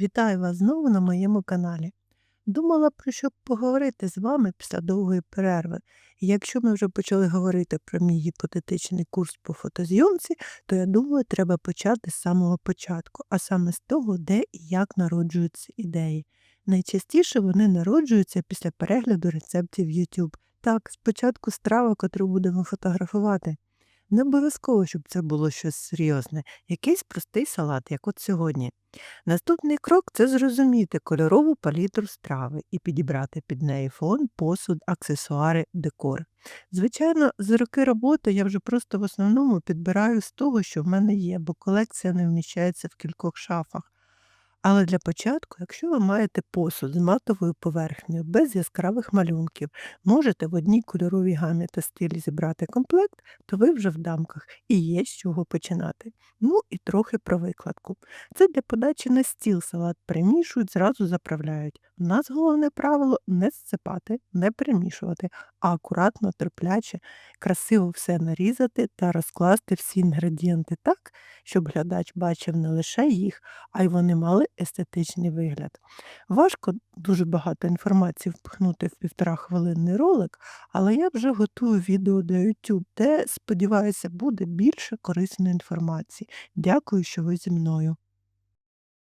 Вітаю вас знову на моєму каналі. Думала про що поговорити з вами після довгої перерви. І якщо ми вже почали говорити про мій гіпотетичний курс по фотозйомці, то я думаю, треба почати з самого початку, а саме з того, де і як народжуються ідеї. Найчастіше вони народжуються після перегляду рецептів YouTube. Так, спочатку страва, котру будемо фотографувати. Не обов'язково, щоб це було щось серйозне, якийсь простий салат, як от сьогодні. Наступний крок це зрозуміти кольорову палітру страви і підібрати під неї фон, посуд, аксесуари, декор. Звичайно, за роки роботи я вже просто в основному підбираю з того, що в мене є, бо колекція не вміщається в кількох шафах. Але для початку, якщо ви маєте посуд з матовою поверхнею, без яскравих малюнків, можете в одній кольоровій гамі та стилі зібрати комплект, то ви вже в дамках і є з чого починати. Ну і трохи про викладку. Це для подачі на стіл салат примішують, зразу заправляють. У нас головне правило не зсипати, не перемішувати, а акуратно, терпляче, красиво все нарізати та розкласти всі інгредієнти так, щоб глядач бачив не лише їх, а й вони мали естетичний вигляд. Важко дуже багато інформації впихнути в півтора хвилинний ролик, але я вже готую відео до YouTube, де, сподіваюся, буде більше корисної інформації. Дякую, що ви зі мною.